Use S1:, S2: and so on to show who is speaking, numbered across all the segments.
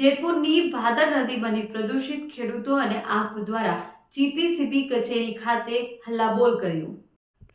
S1: જેતપુરની ભાદર નદી બની પ્રદૂષિત ખેડૂતો અને આપ દ્વારા જીપીસીબી કચેરી ખાતે હલ્લાબોલ કર્યું.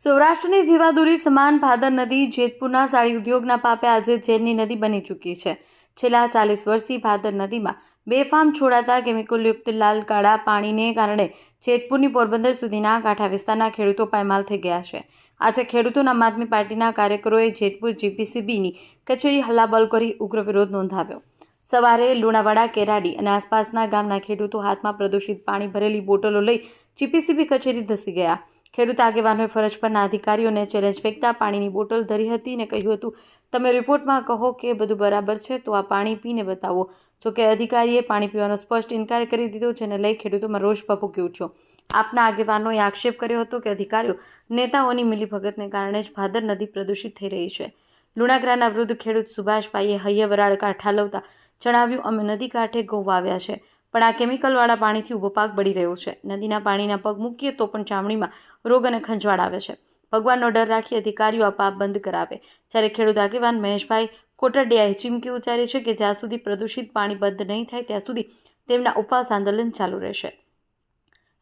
S1: સૌરાષ્ટ્રની જીવાદોરી સમાન ભાદર નદી જેતપુરના સાડી ઉદ્યોગના પાપે આજે ઝેરની નદી બની ચૂકી છે. છેલ્લા ચાલીસ વર્ષથી ભાદર નદીમાં બેફામ છોડાતા કેમિકલયુક્ત લાલ કાળા પાણીને કારણે જેતપુરની પોરબંદર સુધીના કાંઠા વિસ્તારના ખેડૂતો પાયમાલ થઈ ગયા છે. આજે ખેડૂતોના આમ આદમી પાર્ટીના કાર્યકરોએ જેતપુર જીપીસીબીની કચેરી હલ્લાબલ કરી ઉગ્ર વિરોધ નોંધાવ્યો. સવારે લુણાવાડા, કેરાડી અને આસપાસના ગામના ખેડૂતો હાથમાં પ્રદૂષિત પાણી ભરેલી બોટલો લઈ જીપીસીબી કચેરી ધસી ગયા. ખેડૂત આગેવાનોએ ફરજ પરના અધિકારીઓને ચેલેન્જ ફેંકતા પાણીની બોટલ ધરી હતી અને કહ્યું હતું, તમે રિપોર્ટમાં કહો કે બધું બરાબર છે, તો આ પાણી પીને બતાવો. જોકે અધિકારીએ પાણી પીવાનો સ્પષ્ટ ઇનકાર કરી દીધો, જેને લઈ ખેડૂતોમાં રોષ ભભૂકી ઉઠ્યો. આપના આગેવાનોએ આક્ષેપ કર્યો હતો કે અધિકારીઓ નેતાઓની મિલીભગતને કારણે જ ભાદર નદી પ્રદૂષિત થઈ રહી છે. લુણાગરાના વૃદ્ધ ખેડૂત સુભાષભાઈએ હૈયે વરાળ કાંઠા લવતા જણાવ્યું, અમે નદી કાંઠે ઘઉં વાવ્યા છે, પણ આ કેમિકલવાળા પાણીથી ઊભો પાક બળી રહ્યો છે. નદીના પાણીના પગ મૂકીએ તો પણ ચામડીમાં રોગ અને ખંજવાળ આવે છે. ભગવાનનો ડર રાખી અધિકારીઓ આ પાપ બંધ કરાવે. જ્યારે ખેડૂત આગેવાન મહેશભાઈ કોટડિયાએ ચીમકી ઉચ્ચારી છે કે જ્યાં સુધી પ્રદૂષિત પાણી બંધ નહીં થાય, ત્યાં સુધી તેમના ઉપવાસ આંદોલન ચાલુ રહેશે.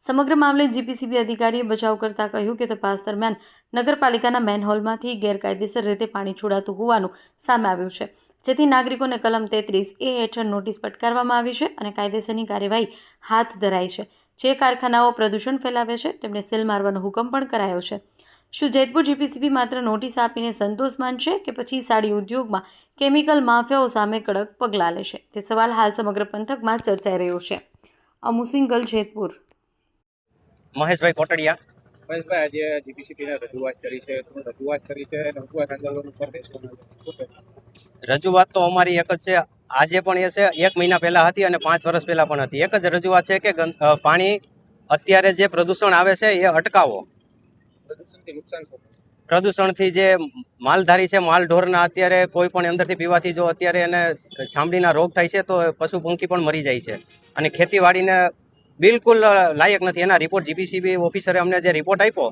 S1: સમગ્ર મામલે જીપીસીબી અધિકારીએ બચાવ કરતા કહ્યું કે તપાસ દરમિયાન નગરપાલિકાના મેનહોલમાંથી ગેરકાયદેસર રીતે પાણી છોડાતું હોવાનું સામે આવ્યું છે. જેથી નાગરિકોને કલમ તેત્રીસ એ હેઠળ નોટિસ ફટકારવામાં આવી છે અને કાયદેસરની કાર્યવાહી હાથ ધરાઈ છે. જે કારખાનાઓ પ્રદૂષણ ફેલાવે છે તેમને સેલ મારવાનો હુકમ પણ કરાયો છે. શું જેતપુર જીપીસીબી માત્ર નોટિસ આપીને સંતોષ માનશે કે પછી સાડી ઉદ્યોગમાં કેમિકલ માફિયાઓ સામે કડક પગલાં લેશે તે સવાલ હાલ સમગ્ર પંથકમાં ચર્ચાઈ રહ્યો છે. અમુ સિંગલ જેતપુર.
S2: મહેશભાઈ કોટડિયા.
S3: મહેશભાઈ આજે જીપીસીપીને રજૂઆત કરી છે. રજૂઆત કરી છે રજૂઆત આંદોલન ઉપર
S2: રજૂઆત તો અમારી એક જ છે. આજે પણ એ છે, એક મહિના પહેલાં હતી અને પાંચ વર્ષ પહેલાં પણ હતી. એક જ રજૂઆત છે કે પાણી અત્યારે જે પ્રદૂષણ આવે છે એ અટકાવો?
S3: પ્રદૂષણથી
S2: જે માલધારી છે, માલઢોરના અત્યારે કોઈ પણ અંદરથી પીવાથી જો અત્યારે એને ચામડીના રોગ થાય છે, તો પશુ પંખી પણ મરી જાય છે. અને ખેતીવાડીને બિલકુલ લાયક નથી. એના રિપોર્ટ જીપીસીબી ઓફિસરે અમને જે રિપોર્ટ આપ્યો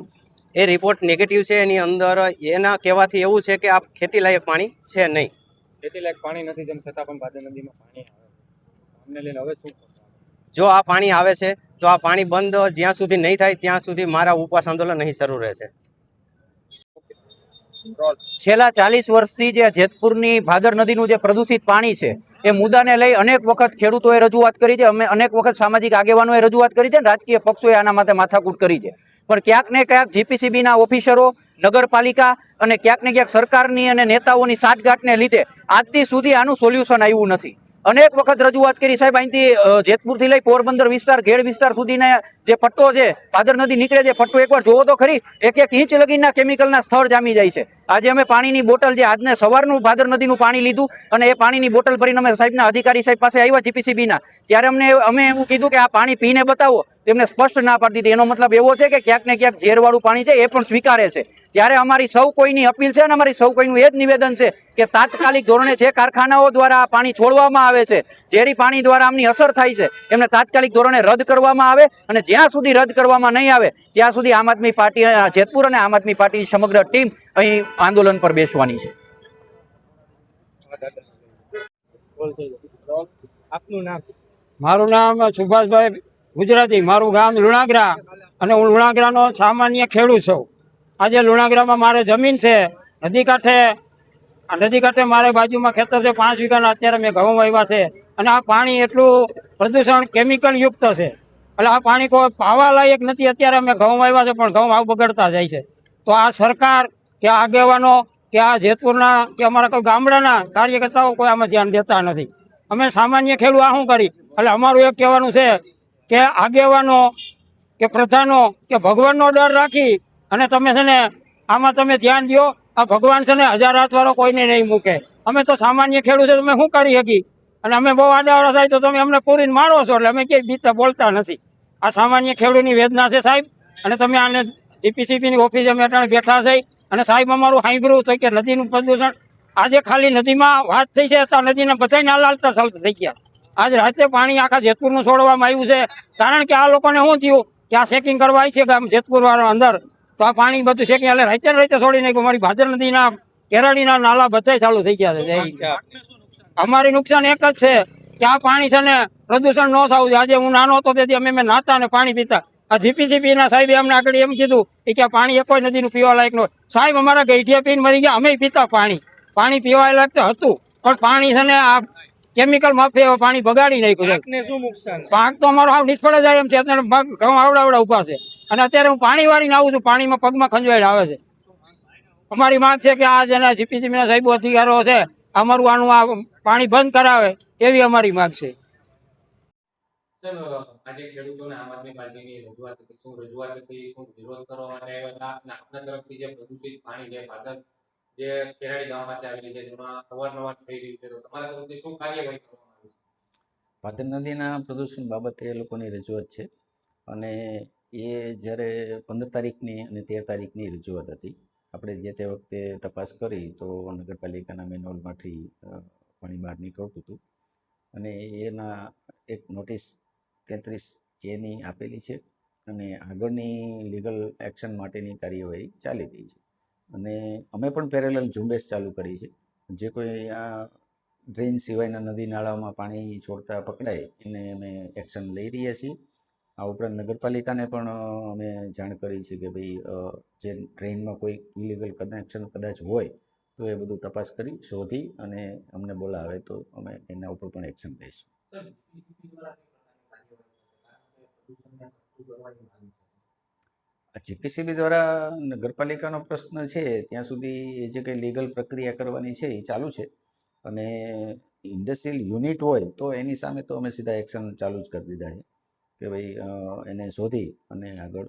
S2: એ રિપોર્ટ નેગેટિવ છે એની અંદર એના કહેવાથી એવું છે કે આ ખેતી લાયક પાણી છે નહીં.
S3: ખેતી લાયક પાણી નથી જેમ છતાં પણ ભાદર નદીમાં પાણી આવે અમને લઈને હવે શું
S2: જો આ પાણી આવે છે તો આ પાણી બંધ જ્યાં સુધી નહીં થાય ત્યાં સુધી મારા ઉપવાસ આંદોલન નહીં શરૂ રહેશે.
S4: છેલ્લા ચાલીસ વર્ષથી જે જેતપુરની ભાદર નદીનું જે પ્રદૂષિત પાણી છે, એ મુદ્દાને લઈ અનેક વખત ખેડૂતોએ રજૂઆત કરી છે. અમે અનેક વખત સામાજિક આગેવાનોએ રજૂઆત કરી છે અને રાજકીય પક્ષોએ આના માટે માથાકૂટ કરી છે. પણ ક્યાંક ને ક્યાંક જીપીસીબીના ઓફિસરો, નગરપાલિકા અને ક્યાંક ને ક્યાંક સરકારની અને નેતાઓની સાટગાંઠને લીધે આજથી સુધી આનું સોલ્યુશન આવ્યું નથી. અનેક વખત રજૂઆત કરી સાહેબ, અહીંથી જેતપુરથી લઈ પોરબંદર વિસ્તાર, ઘેડ વિસ્તાર સુધીના જે પટ્ટો છે, ભાદર નદી નીકળે છે, પટ્ટો એકવાર જોવો તો ખરી, એક એક ઇંચ લગીના કેમિકલના સ્થળ જામી જાય છે. આજે અમે પાણીની બોટલ જે આજને સવારનું ભાદર નદીનું પાણી લીધું અને એ પાણીની બોટલ ભરીને અમે સાહેબના અધિકારી સાહેબ પાસે આવ્યા જીપીસીબીના ત્યારે અમને અમે એવું કીધું કે આ પાણી પીને બતાવો તેમને સ્પષ્ટ ના પાડી દીધી. એનો મતલબ એવો છે કે ક્યાંક ને ક્યાંક ઝેરવાળું પાણી છે, એ પણ સ્વીકારે છે. ત્યારે અમારી સૌ કોઈની અપીલ છે અને અમારી સૌ કોઈનું એ જ નિવેદન છે કે તાત્કાલિક ધોરણે જે કારખાનાઓ દ્વારા પાણી છોડવામાં આવે છે, ઝેરી પાણી દ્વારા આમની અસર થાય છે, એમને તાત્કાલિક ધોરણે રદ કરવામાં આવે અને જ્યાં સુધી રદ કરવામાં નહીં આવે, ત્યાં સુધી આમ આદમી પાર્ટી જેતપુર અને આમ આદમી પાર્ટીની સમગ્ર ટીમ અહીં આંદોલન પર બેસવાની છે.
S3: આપનું નામ
S5: મારું નામ સુભાષભાઈ ગુજરાતી, મારું ગામ લુણાગરા અને હું લુણાગરાનો સામાન્ય ખેડૂત છું આજે લુણાગરામાં મારે જમીન છે, નદી કાંઠે. નદી કાંઠે મારે બાજુમાં ખેતર છે, પાંચ વીઘાના. અત્યારે મેં ઘઉં વાવ્યા છે. અને આ પાણી એટલું પ્રદૂષણ કેમિકલ યુક્ત છે. એટલે આ પાણી કોઈ પાવા લાયક નથી. અત્યારે અમે ઘઉં વાવ્યા છે, પણ ઘઉં આવ બગડતા જાય છે. તો આ સરકાર કે આગેવાનો કે આ જેતપુરના કે અમારા કોઈ ગામડાના કાર્યકર્તાઓ કોઈ આમાં ધ્યાન દેતા નથી. અમે સામાન્ય ખેડૂત, આ શું કરી? એટલે અમારું એક કહેવાનું છે કે આગેવાનો કે પ્રધાનો કે ભગવાનનો ડર રાખી અને તમે છે ને, આમાં તમે ધ્યાન દો આ ભગવાન છે ને હજાર હાથ વાળો કોઈને નહીં મૂકે. અમે તો સામાન્ય ખેડૂત છે, તમે શું કરી શકી અને અમે બહુ આડાવાળા થાય તો તમે અમને પૂરીને મારો છો, એટલે અમે ક્યાંય બીતા બોલતા નથી. આ સામાન્ય ખેડૂતની વેદના છે સાહેબ, અને તમે આને જીપીસીપીની ઓફિસ અમે અટાણે બેઠા છે. અને સાહેબ, અમારું સાંભળ્યું તો કે નદીનું પ્રદૂષણ, આજે ખાલી નદીમાં વાત થઈ છે, તો નદીના બધાય નાલાલતા સલ્ત થઈ ગયા. આજ રાતે પાણી આખા જેતપુરનું છોડવામાં આવ્યું છે. કારણ કે આ લોકોને શું થયું? કે આ ચેકિંગ કરવા છે ગામ જેતપુર વાળા અંદર. તો આ પાણી બધું ચેકિંગ એટલે રાતે રાતે છોડી નાખ્યું. મારી ભાદર નદીના કેરાડીના નાલા બધા ચાલુ થઈ ગયા છે. અમારી નુકસાન એક જ છે કે આ પાણી છે ને પ્રદૂષણ ન થવું જોઈએ. આજે હું નાનો હતો તેથી અમે મેં નાતા અને પાણી પીતા. આ જીપીસીપી ના સાહેબે અમને આગળ એમ કીધું કે આ પાણી એક કોઈ નદીનું પીવા લાયક ન સાહેબ અમારા ગઈઠિયા પીને મરી ગયા. અમે પીતા પાણી. પાણી પીવા લાયક તો હતું. પણ પાણી છે ને આ કેમિકલ માફી પાણી બગાડી નાખ્યું છે. પાક તો અમારો આવ નિષ્ફળ જાય એમ છે. ઘઉં આવડા આવડા ઊભા છે. અને અત્યારે હું પાણી વાળીને આવું છું. પાણીમાં પગમાં ખંજવાઈ આવે છે. અમારી માંગ છે કે આ જેના જીપીસીબીના સાહેબો અધિકારો છે અમારું આનું આ પાણી બંધ કરાવે એવી અમારી માંગ છે.
S3: સર આજે ખેડૂતોને આમ આદમી પાર્ટીની રજૂઆત હતી શું રજૂઆત હતી શું વિરોધ કરવા માટે આવ્યા હતા? અને આપના તરફથી જે પ્રદૂષિત પાણી જે ભાદર જે ખેરાડી ગામ પાસે આવેલી છે જેમાં અવારનવાર થઈ રહ્યું છે તો તમારા તરફથી શું કાર્યવાહી કરવામાં આવી?
S6: પાટણ નદીના પ્રદૂષણ બાબતે એ લોકોની રજૂઆત છે. અને એ જ્યારે પંદર તારીખની અને તેર તારીખની રજૂઆત હતી. આપણે જે તે વખતે તપાસ કરી તો નગરપાલિકાના મેન્યુઅલમાંથી અ, પાણી બહાર નીકળતું હતું. અને એના એક નોટિસ તેત્રીસ એની આપેલી છે અને આગળની લીગલ એક્શન માટેની કાર્યવાહી ચાલી રહી છે. અને અમે પણ પેરેલલ ઝુંબેશ ચાલુ કરી છે. જે કોઈ આ ડ્રેન સિવાયના નદી નાળામાં પાણી છોડતા પકડાય એને અમે એક્શન લઈ રહ્યા છીએ. આ ઉપરાંત નગરપાલિકાને પણ અમે જાણ કરી છે કે ભાઈ જે ટ્રેનમાં કોઈ ઇલીગલ કનેક્શન કદાચ હોય તો એ બધું તપાસ કરી શોધી અને અમને બોલાવે તો અમે એના ઉપર પણ એક્શન લઈશું.
S3: જીપીસીબી દ્વારા
S6: નગરપાલિકાનો પ્રશ્ન છે ત્યાં સુધી એ જે કંઈ લીગલ પ્રક્રિયા કરવાની છે એ ચાલુ છે. અને ઇન્ડસ્ટ્રીયલ યુનિટ હોય તો એની સામે તો અમે સીધા એક્શન ચાલુ જ કરી દીધા છે. કે ભાઈ એને શોધી અને આગળ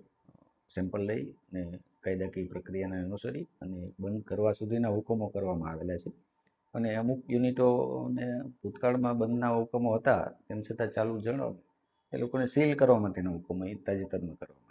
S6: સેમ્પલ લઈ અને કાયદાકીય પ્રક્રિયાને અનુસરી અને બંધ કરવા સુધીના હુકમો કરવામાં આવેલા છે. અને અમુક યુનિટોને ભૂતકાળમાં બંધના હુકમો હતા, તેમ છતાં ચાલુ જણાવ એ લોકોને સીલ કરવા માટેના હુકમો, એ તાજેતરમાં કરવામાં